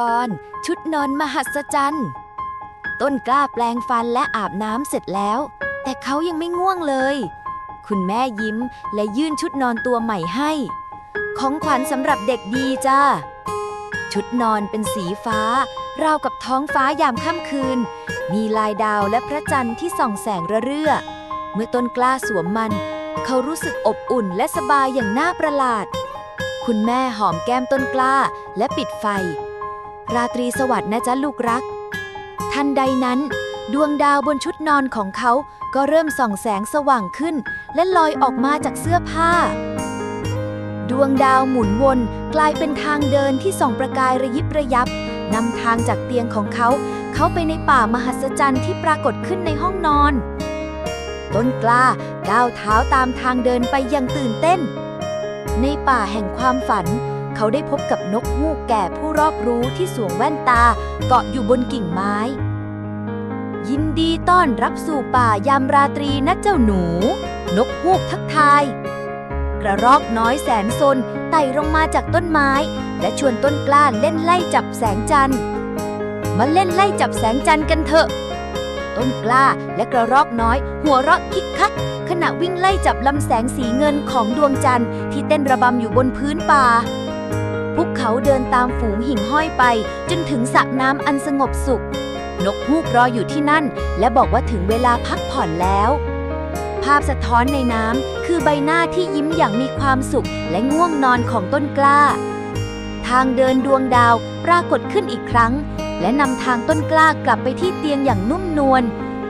ตอนชุดนอนมหัศจรรย์ต้นกล้าแปลงฟันและอาบน้ำเสร็จแล้ว แต่เขายังไม่ง่วงเลย คุณแม่ยิ้มและยื่นชุดนอนตัวใหม่ให้ ของขวัญสำหรับเด็กดีจ้าชุดนอนเป็นสีฟ้า ราวกับท้องฟ้ายามค่ำคืน มีลายดาวและพระจันทร์ที่ส่องแสงระเรื่อ เมื่อต้นกล้าสวมมัน เขารู้สึกอบอุ่นและสบายอย่างน่าประหลาด คุณแม่หอมแก้มต้นกล้าและปิดไฟ ราตรีสวัสดิ์นะจ๊ะลูกรัก ทันใดนั้น ดวงดาวบนชุดนอนของเขาก็เริ่มส่องแสงสว่างขึ้น และลอยออกมาจากเสื้อผ้า ดวงดาวหมุนวนกลายเป็นทางเดินที่ส่องประกายระยิบระยับนำทางจากเตียงของเขา เขาไปในป่ามหัศจรรย์ที่ปรากฏขึ้นในห้องนอน ต้นกล้าก้าวเท้าตามทางเดินไปอย่างตื่นเต้น ในป่าแห่งความฝัน เขาได้พบกับนกฮูกแก่ผู้รอบรู้ที่สวมแว่นตาเกาะอยู่บนกิ่งไม้ ยินดีต้อนรับสู่ป่ายามราตรีนะเจ้าหนู นกฮูกทักทาย กระรอกน้อยแสนซนไต่ลงมาจากต้นไม้ และชวนต้นกล้าเล่นไล่จับแสงจันทร์มาเล่นไล่จับแสงจันทร์กันเถอะ ต้นกล้าและกระรอกน้อย หัวเราะคิกคัก ขณะวิ่งไล่จับลำแสงสีเงินของดวงจันทร์ที่เต้นระบำอยู่บนพื้นป่า พวกเขาเดินตามฝูงหิ่งห้อยไป จนถึงสระน้ำอันสงบสุข นกฮูกรออยู่ที่นั่น และบอกว่าถึงเวลาพักผ่อนแล้ว ภาพสะท้อนในน้ำคือใบหน้าที่ยิ้มอย่างมีความสุข และง่วงนอนของต้นกล้า ทางเดินดวงดาวปรากฏขึ้นอีกครั้ง และนำทางต้นกล้ากลับไปที่เตียงอย่างนุ่มนวล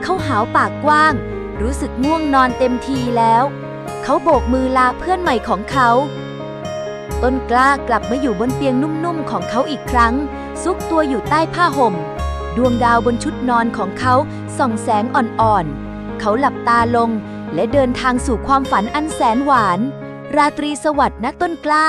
เขาหาวปากกว้าง รู้สึกง่วงนอนเต็มทีแล้ว เขาโบกมือลาเพื่อนใหม่ของเขา ต้นกล้ากลับมาอยู่บนเตียงนุ่มๆของเขาอีกครั้ง ซุกตัวอยู่ใต้ผ้าห่ม ดวงดาวบนชุดนอนของเขาส่องแสงอ่อนๆ เขาหลับตาลงและเดินทางสู่ความฝันอันแสนหวาน ราตรีสวัสดิ์นะต้นกล้า